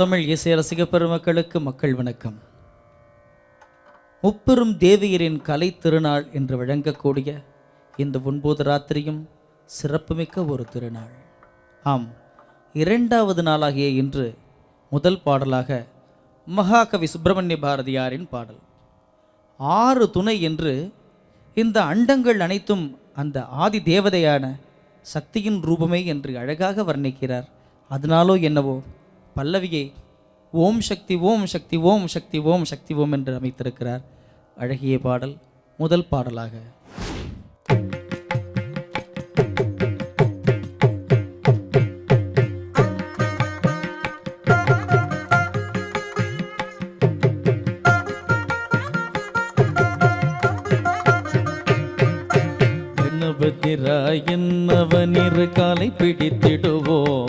தமிழ் இசை ரசிக பெருமக்களுக்கு மக்கள் வணக்கம். முப்பெரும் தேவியரின் கலை திருநாள் என்று விளங்கக்கூடிய இந்த ஒன்பது ராத்திரியும் சிறப்புமிக்க ஒரு திருநாள். ஆம் இரண்டாவது நாளாகிய இன்று முதல் பாடலாக மகாகவி சுப்பிரமணிய பாரதியாரின் பாடல். ஆறு துணை என்று இந்த அண்டங்கள் அனைத்தும் அந்த ஆதி தேவதையான சக்தியின் ரூபமே என்று அழகாக வர்ணிக்கிறார். அதனாலோ என்னவோ பல்லவியை ஓம் சக்தி ஓம் சக்தி ஓம் சக்தி ஓம் சக்தி ஓம் என்று அமைத்திருக்கிறார். அழகிய பாடல் முதல் பாடலாக. அவனிரு காலை பிடித்திடுவோம்.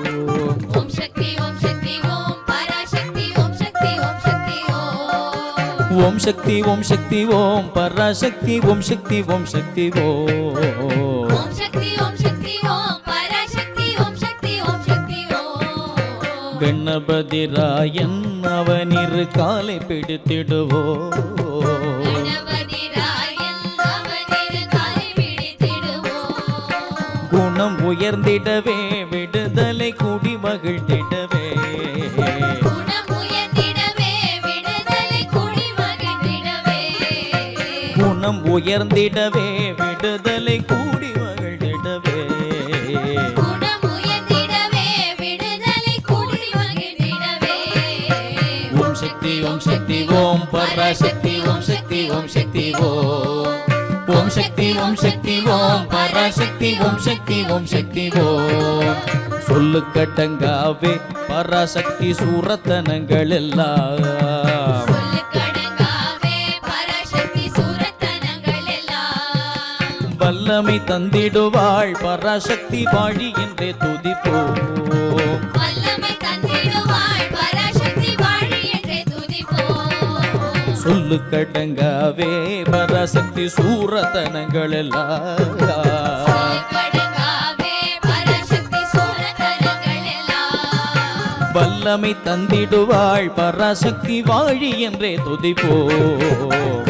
ஓம். சக்தி ஓம் சக்தி ஓம் பராசக்தி ஓம் சக்தி ஓம் சக்தி ஓம். ஓம் சக்தி ஓம் சக்தி ஓம் பராசக்தி ஓம் சக்தி ஓம் சக்தி ஓம். கணபதி ராயன் அவனிரு காலை பிடித்திடுவோ குணம் உயர்ந்திடவே விடுதலை கூடி மகிழ்ந்திடவே. குணம் உயர்ந்திடவே விடுதலை குடி மகிழ்ந்திடவே. ஓம் சக்தி ஓம் சக்தி ஓம் பராசக்தி ஓம் சக்தி ஓம் சக்தி ஓம் ஓம் சக்தி ஓம் சக்தி ஓம் பராசக்தி ஓம் சக்தி ஓம் சக்தி ஓம் சொல்லு கட்டங்காவே பராசக்தி சூரத்தனங்கள் எல்லாம். வல்லமை தந்திடுவாள். பராசக்தி வாழி என்றே துதிப்போம் சொல்லு கடங்காவே பராசக்தி சூரத்தனங்கள் எல்லாம் வல்லமை தந்திடுவாள். பராசக்தி வாழி என்றே துதிப்போம்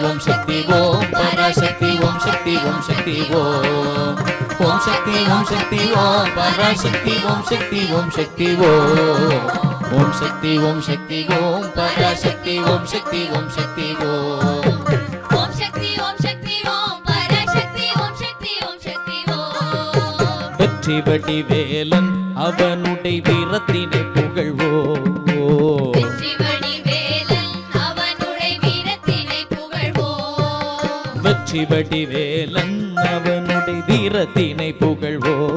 ஓம் சக்தி ஓம் சக்தி ஓம் பராசக்தி ஓம் சக்தி ஓம் சக்தி ஓம் ஓம் சக்தி ஓம் சக்தி ஓம் பராசக்தி ஓம் சக்தி ஓம் சக்தி ஓம் ஓம் சக்தி ஓம் சக்தி ஓம் பராசக்தி ஓம் சக்தி ஓம் சக்தி ஓம் ஓம் சக்தி ஓம் சக்தி ஓம் பராசக்தி ஓம் சக்தி ஓம் சக்தி ஓம் வெற்றி வடி வேலன் அவனுடைய வீரத்தினை புகழ்வோம் புகழ்வோம்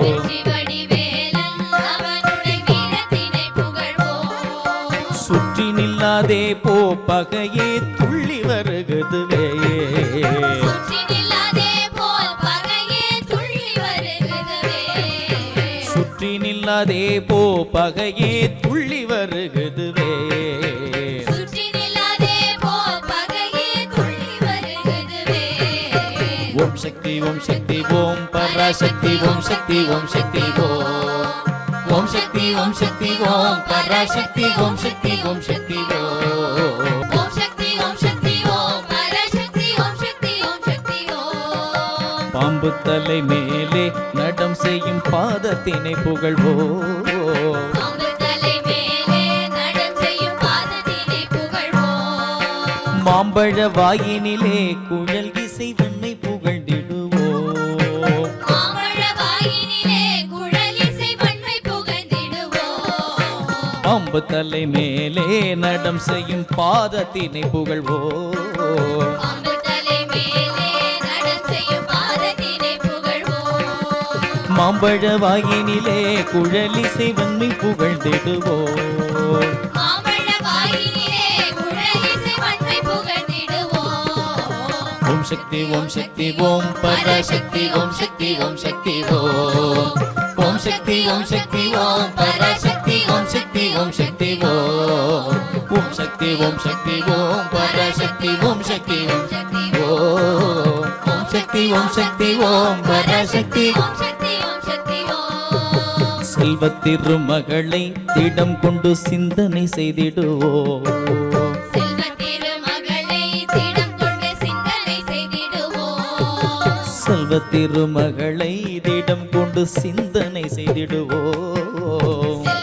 வெற்றி வடி வேலன் அவனுடைய வீரத்தினை புகழ்வோம் சுற்றி நில்லாதே போ பகையே துள்ளி வருகுதுவே. சுற்றி நில்லாதே போ பகையே துள்ளி வருகுதுவே. சக்தி ஓம் சக்தி ஓம் பராசக்தி ஓம் சக்தி ஓம் சக்தி ஓம் ஓம் சக்தி ஓம் சக்தி ஓம் பராசக்தி ஓம் சக்தி ஓம் சக்தி ஓம் ஓம் சக்தி ஓம் சக்தி ஓம் பராசக்தி ஓம் சக்தி ஓம் சக்தி ஓம் பாம்பு தலை மேலே நடம் செய்யும் பாதத்தினை புகழ்வோம். மாம்பழ வாயினிலே குழல் பாம்பு தலை மேலே நடம் செய்யும் பாதத்தினை புகழ்வோம். மாம்பழ வாயினிலே குழலிசை வன்மை புகழ்ந்திடுவோம். மாம்பழ வாயினிலே குழலிசை வன்மை புகழ்ந்திடுவோம். ஓம் சக்தி ஓம் சக்தி ஓம் பராசக்தி ஓம் சக்தி ஓம் சக்தி ஓம். ஓம் சக்தி ஓம் சக்தி ஓம் பராசக்தி. சக்தி ஓம் ஓம் சக்தி ஓம் சக்தி ஓம் பராசக்தி ஓம் சக்தி ஓம் சக்தி ஓம் ஓம் சக்தி ஓம் சக்தி ஓம் பராசக்தி ஓம் சக்தி ஓம் சக்தி ஓம் செல்வத்திருமகளை திடம் கொண்டு சிந்தனை செய்திடுவோம் செல்வ திருமகளை திடம் கொண்டு சிந்தனை செய்திடுவோம்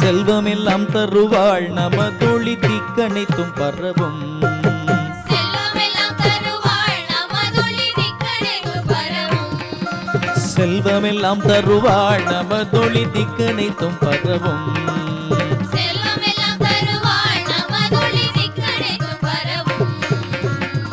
செல்வமெல்லாம் தருவாள். நமதொளி திக்கணைத்தும் பரவும். செல்வமெல்லாம் தருவாள். தருவாள். நமதொளி திக்கணைத்தும் பரவும்.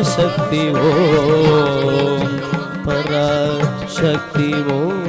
பராசக்தி ஓம். பராசக்தி ஓம்.